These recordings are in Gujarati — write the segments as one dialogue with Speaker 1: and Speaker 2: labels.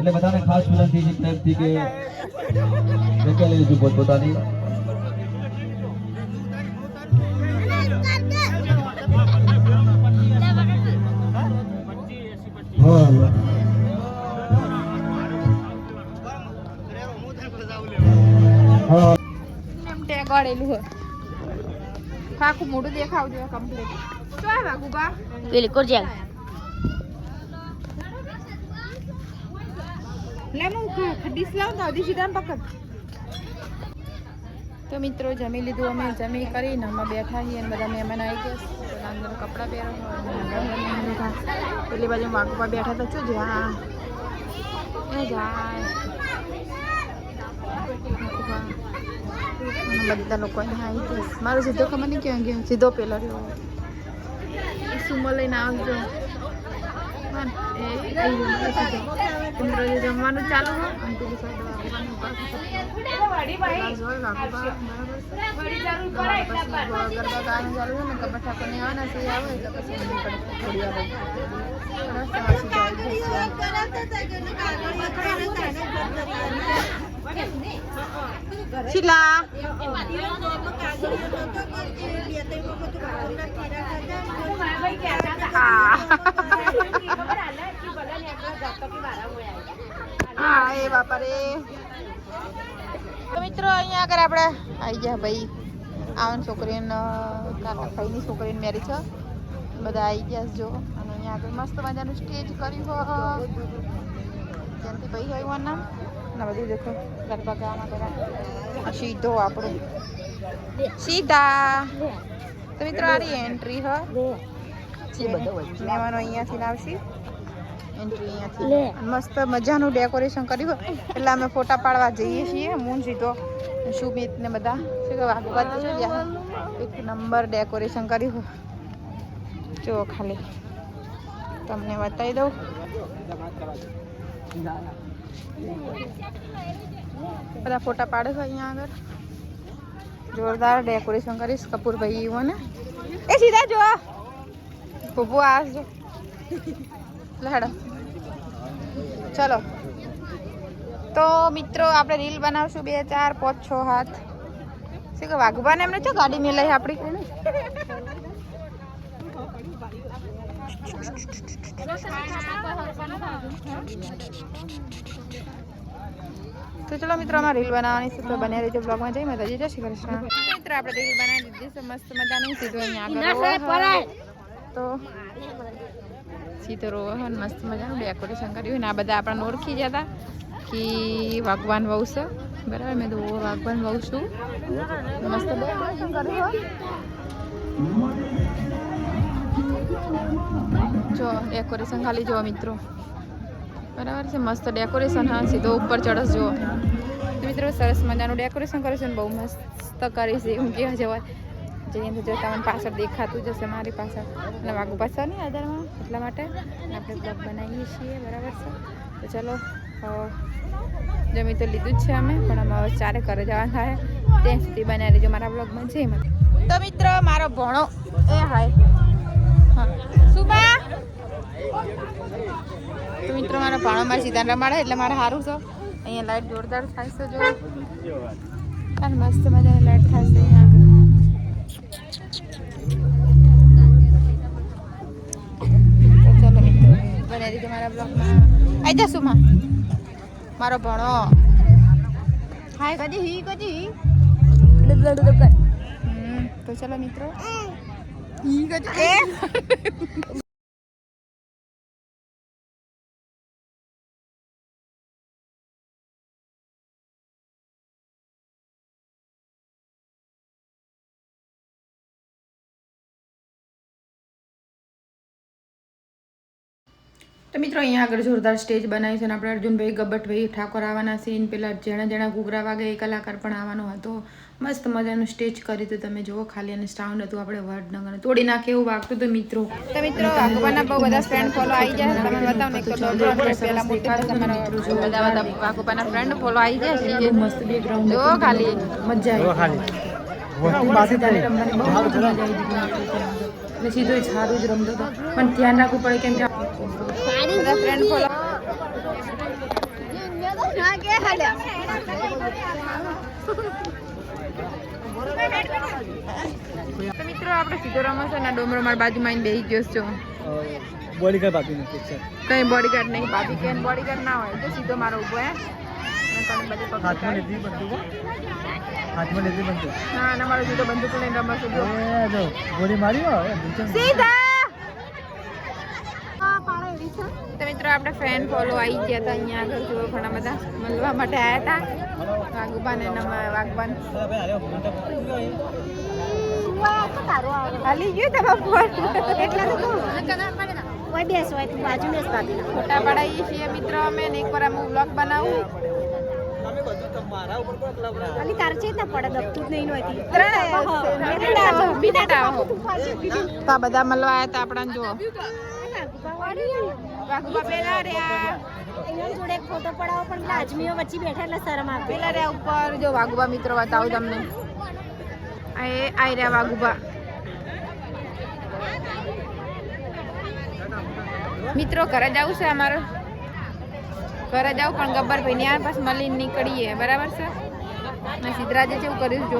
Speaker 1: એટલે બધાને ખાસ વિનંતી છે પ્રેમથી કે જગ્યા લેજો પોતપોતાની
Speaker 2: આખું મોઢું દેખાવું જોઈએ કમ્પ્લીટ
Speaker 3: પેલી કોરજેલ
Speaker 2: લે હું ખડીસ લાવ તો અધી સીધા પકડ. તો મિત્રો, જમી લીધું અમે, જમી કરીને અમે બેઠા છીએ અને બધા મહેમાન આવી ગયા છે. અંદર કપડાં પહેરો પેલી બાજુ વાગુબા બેઠા તો શું જા. એ જાય બધા લોકો અહીંયા આવી ગયા મારો સીધો ખબર નહીં ક્યાં ગયો. સીધો પેલો રહ્યો. એ સુમો લઈને આવજો. જમવાનું ચાલુ ગરબા ઠાકોરની આવવાના છે, આવે તો પછી થોડી આવી એ બાપા રે મિત્રો, અહીંયા આગળ આપણે આવી ગયા ભાઈ. આવન છોકરીને, કાકા ભાઈની છોકરીને મેરી છે. બધા આવી ગયા જો. અને અહીંયા આગળ મસ્ત મજાનું સ્ટેજ કર્યું જયંતિ ભાઈ હોય નામ અને બધું દેખો ગરબા ગાવા બધા. સીધો આપણો. સીધા. તો મિત્રો આની એન્ટ્રી હ. મહેમાનો અહીંયાથી આવશે એન્ટ્રી અહીંયાથી. મસ્ત મજાનું ડેકોરેશન કર્યું એટલે અમે ફોટા પાડવા જઈએ છીએ મૂન સીધો. સુમિત ને બધા. ગયા? એક નંબર ડેકોરેશન કર્યું જુઓ જો ખાલી. તમને બતાવી દઉં. બધા ફોટા પાડે છે અહીંયા આગળ જોરદાર ડેકોરેશન કરીશ કપૂરભાઈ એવું ને એ સીધા જો ભૂભુ આવજો લહેડો ચલો તો મિત્રો આપણે રીલ બનાવશું બે ચાર પાંચ છ હાથ શું કે વાઘુબાને એમને ચો ગાડી મેલાઈ આપણી તો ચલો મિત્રો અમારે રીલ બનાવવાની છે. તો બન્યા રીતે બ્લોગમાં. જઈ માતાજી જય શ્રી કૃષ્ણ. મિત્રો આપણે રીલ બનાવી દીધી છે. મસ્ત મજાની સીધું અહીંયા આગળ તો સીધો રોહન મસ્ત મજાનું ડેકોરેશન કર્યું ને આ બધા આપણને ઓળખી જતા કે વાગવાન વહુ છે. બરાબર? મેં તો ઓ વાગવાન વહુ છું. મસ્ત ડેકોરેશન કર્યું જો ડેકોરેશન ખાલી જો મિત્રો. બરાબર છે, મસ્ત ડેકોરેશન હા, સીધો ઉપર ચડસ જુઓ. મિત્રો સરસ મજાનું ડેકોરેશન કરે છે ને, બહુ મસ્ત કરે છે એવું કહેવા જવાય જઈને જો તમને પાછળ દેખાતું જશે મારી પાછળ. અને વાગુ પાછળ નહીં, આધારમાં, એટલા માટે. આપણે બ્લોગ બનાવીએ છીએ, બરાબર છે. તો ચલો જમી તો લીધું જ છે અમે, પણ અમે હવે ચારે ઘરે જવાનું થાય ત્યાં સુધી બનાવી લેજો મારા બ્લોગમાં જય એમાં તો મિત્રો, મારો ભણો, એ હાય. હા. બા તો મિત્રો, મારા ભાણોમાં સીધા રમાડે, એટલે મારે સારું છે. અહીંયા લાઈટ જોરદાર થાય છે, જો. અને મસ્ત મજાની લાઈટ થાય છે અહીંયા મિત્રો બને દીધું મારા બ્લોગમાં આવી જશું મારો ભણો. હાય, કદી હી, કદી તો ચલો મિત્રો. હી, કદી તો મિત્રો અહીંયા આગળ જોરદાર સ્ટેજ બનાવી છે અને આપણે અર્જુનભાઈ ગબ્બટભાઈ ઠાકોર આવવાના સીન પેલા જેણા જેણા ઘૂઘરા વાગે એ કલાકાર પણ આવવાનો હતો. મસ્ત મજાનું સ્ટેજ કરી હતું. તમે જુઓ ખાલી અને સાઉન્ડ હતું આપણે વડનગર તોડી નાખે એવું વાગતું હતું મિત્રો. તો મિત્રો ભગવાનના બહુ બધા ફ્રેન્ડ ફોલો આવી જાય તમે બતાવો ને તો પેલા મોટી તમારા બધા બધા ભગવાનના ફ્રેન્ડ ફોલો આવી જાય છે. મસ્ત બેકગ્રાઉન્ડ જો ખાલી. મજા આવી. સીધો સારું જ રમતો હતો. પણ ધ્યાન રાખવું પડે કેમ કે બધા ફ્રેન્ડ ફોલો તો મિત્રો આપણે સીધો રમોસરના ડોમરો મારા બાજુમાં આવીને બેસી ગયો છો
Speaker 3: બોડી કઈ બાકી નથી છે
Speaker 2: કઈ બોડીગાર્ડ નહીં ભાભી કે બોડીગાર્ડ ના હોય તો સીધો મારો ઊભો હે અને તને બધી પકડી
Speaker 3: હાથમાં
Speaker 2: કાઢ.
Speaker 3: લીધી બંદૂક હો. હાથમાં લીધી બંદૂક
Speaker 2: ના ના મારો સીધો બંદૂક લઈને રમશે જો
Speaker 3: એ જો ગોળી મારી હો એ નીચે
Speaker 2: સીધા તો મિત્રો આપણે ફ્રેન્ડ ફોલો આવી ગયા હતા અહીંયા આગળ જુઓ ઘણા બધા મળવા માટે આવ્યા હતા. વાઘુબાન અને વાઘબાન. હાલી ગયું તમે ફોન. એટલે તો કહું
Speaker 4: બેસ ઓય બાજુ બેસ ભાભી
Speaker 2: ફોટા પડાવીએ છીએ મિત્રો અમે ને એકવાર અમે વ્લોગ બનાવું.
Speaker 4: ખાલી તાર છે ને પડે દબતું જ નહીં નહોતી
Speaker 2: ત્રણ આવો. તો આ બધા મળવા આવ્યા હતા આપણા જુઓ. વાઘુબા પેલા રહ્યા.
Speaker 4: એના જોડે એક ફોટો પડાવો પણ પેલા વચ્ચે બેઠા એટલે શરમ આવે
Speaker 2: પેલા રહ્યા ઉપર. જો વાઘુબા મિત્રો બતાવું તમને. આ એ આઈ રહ્યા વાઘુબા. મિત્રો ઘરે જવું છે અમારો. ઘરે જાવ પણ ગબ્બર ભાઈ ત્યાં પાસ મળીને નીકળીએ. બરાબર છે? મેં સિદ્ધરાજે જેવું કર્યું છે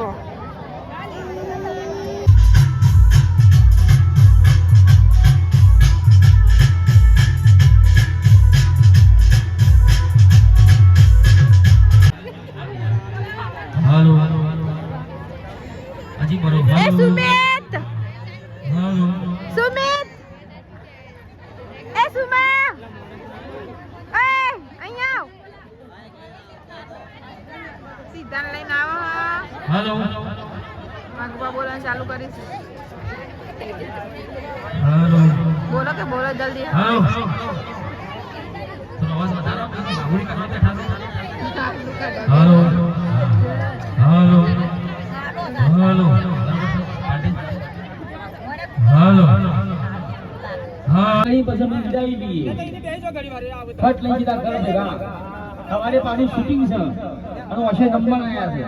Speaker 1: અને નંબર આયા છે.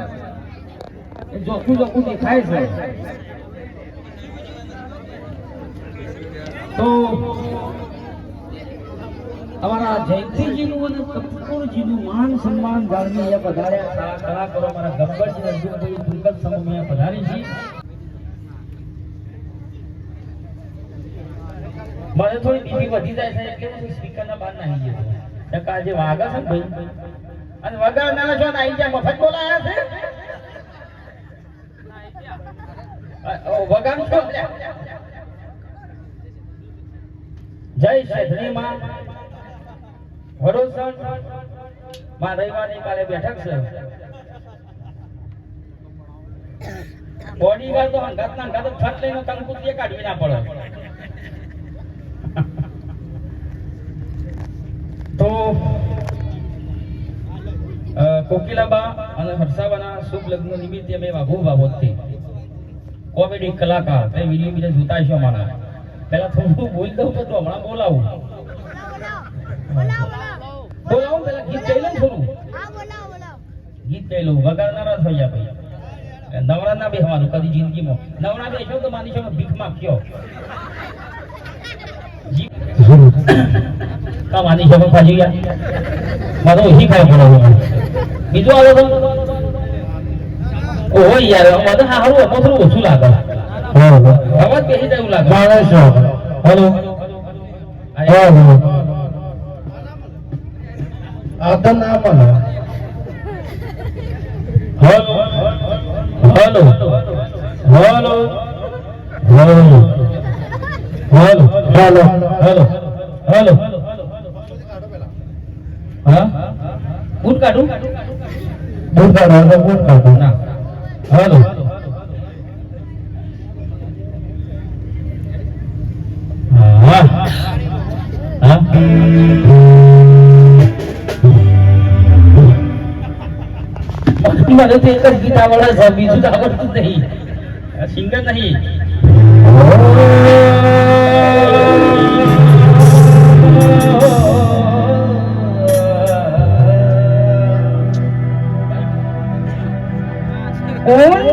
Speaker 1: એ જોખું જોખું દેખાય છે. તો અમારા જયંતિજીનું કપૂરજીનું માન સન્માન જાળવી અહીંયા પધાર્યા કલાકારો મારા ગબ્બરજી અર્જુનભાઈ દુર્ગત સમૂહ અહીંયા પધારી છે. મને થોડી બીપી વધી જાય છે એટલે સ્પીકરના બહાર નાખી છું. નકર આજે વાગે છે ભાઈ? અને વગાડનારા છો ને આઈ ગયા મફત બોલાયા છે? વગર છો જય શેઠણી માં વડોસરમાં રવિવારની કાલે બેઠક છે. બોડી વાર તો હંગાત ના હંગાત ફટ લઈને કંકુત્રીએ કાઢવી ના પડે તો અ, કોકિલાબા અને હર્ષાબાના શુભ લગ્ન નિમિત્તે અમે વાઘુ બાબતથી કોમેડી કલાકાર તે વીડિયો બીજા જોતા મારા પેલા થોડું બોલ દઉં તો હમણાં બોલાવું. બોલાવું પેલા ગીત ગાઈ લઉં થોડું. ગીત ગાઈ લઉં વગાડનારા થઈ ગયા ભાઈ. નવરા ના બેહવાનું કદી જિંદગીમાં. નવરા બેસો તો માની છો ભીખ માગ્યો જી કા માની છો પાછી ગયા મારો હી ખાય પડે બીજું આવે તો? ઓહો યાર મને હારું અમો થોડું ઓછું લાગે. અવાજ બેસી જાય એવું લાગે હેલો. આ તો ના મને hello. Hello. Hello. Hello. Hello. Hello. Hello. Hello. હા? બૂટ કાઢું? બૂટ કાઢો બૂટ કાઢું ના. હેલો. હા. હા. મને તો એક જ ગીત આવડે છે બીજું તો આવડતું નહીં. સિંગર નહીં. কোন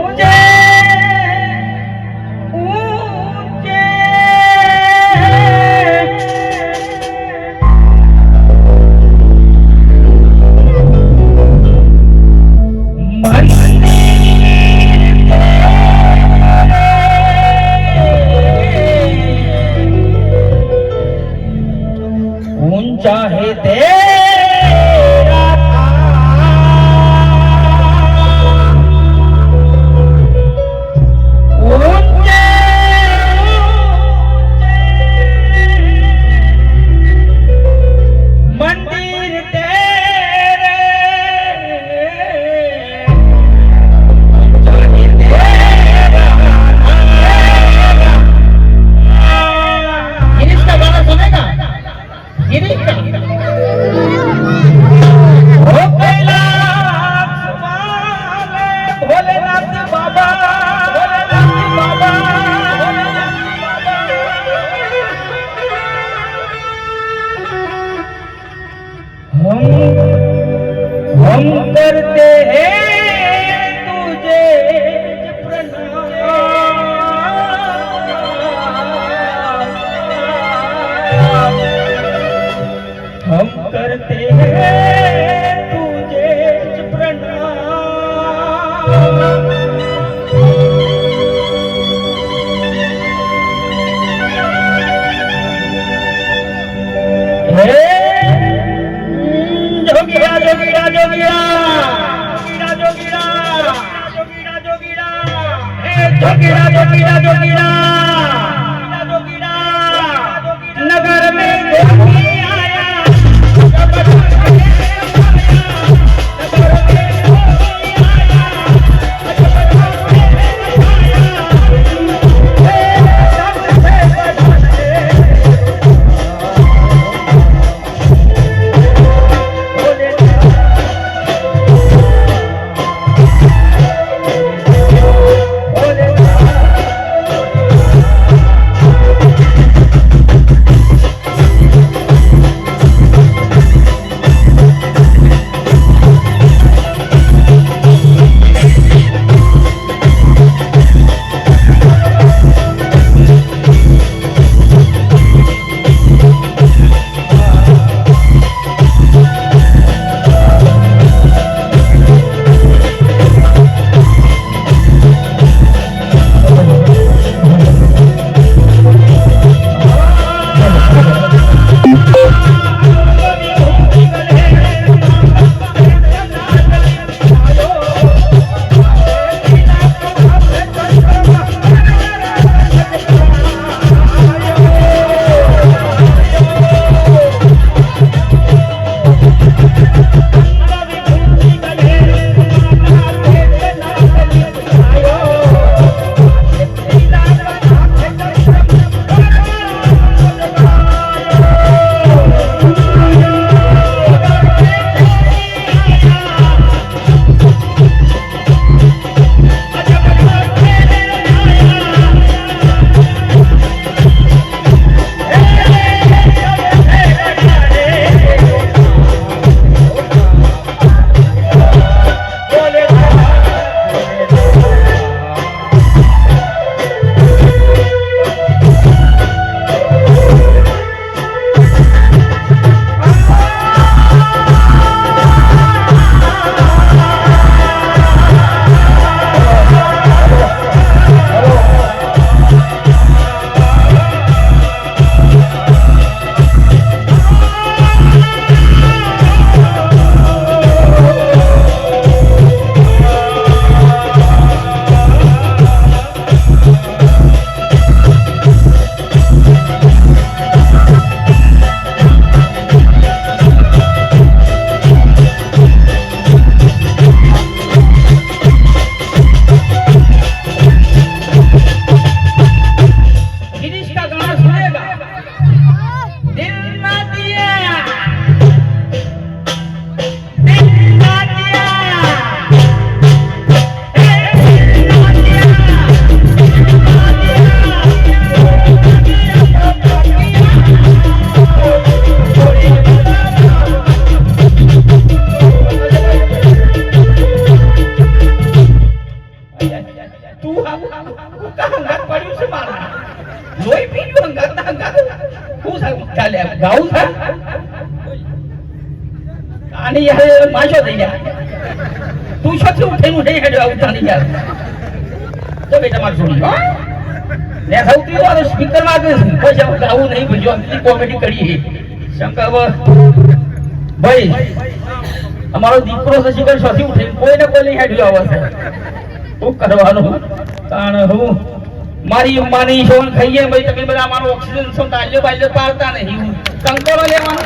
Speaker 1: મારી માની શોન ખાઈએ ભાઈ, તમે બધા અમારો ઓક્સિજન શો તાલ્યો બાલ્યો પાડતા નહીં. કંકોરો લેવાનો.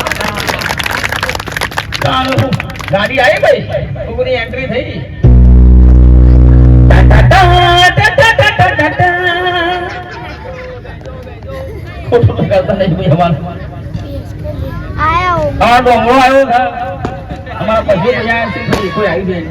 Speaker 1: કારણ ગાડી આવી ભાઈ છોકરી એન્ટ્રી થઈ ટાટા ટાટા. ખોટું તો કરતા નહીં ભાઈ અમારું
Speaker 4: આયો
Speaker 1: ડોંગરો આવ્યો અમારા પછી કોઈ આવી જાય.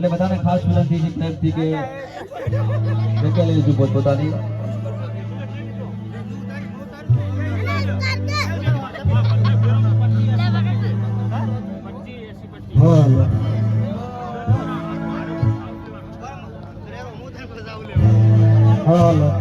Speaker 5: એટલે બધાને ખાસ વિનંતી છે પ્રેમથી કે જગ્યા લઈ લેજો પોતપોતાની હા.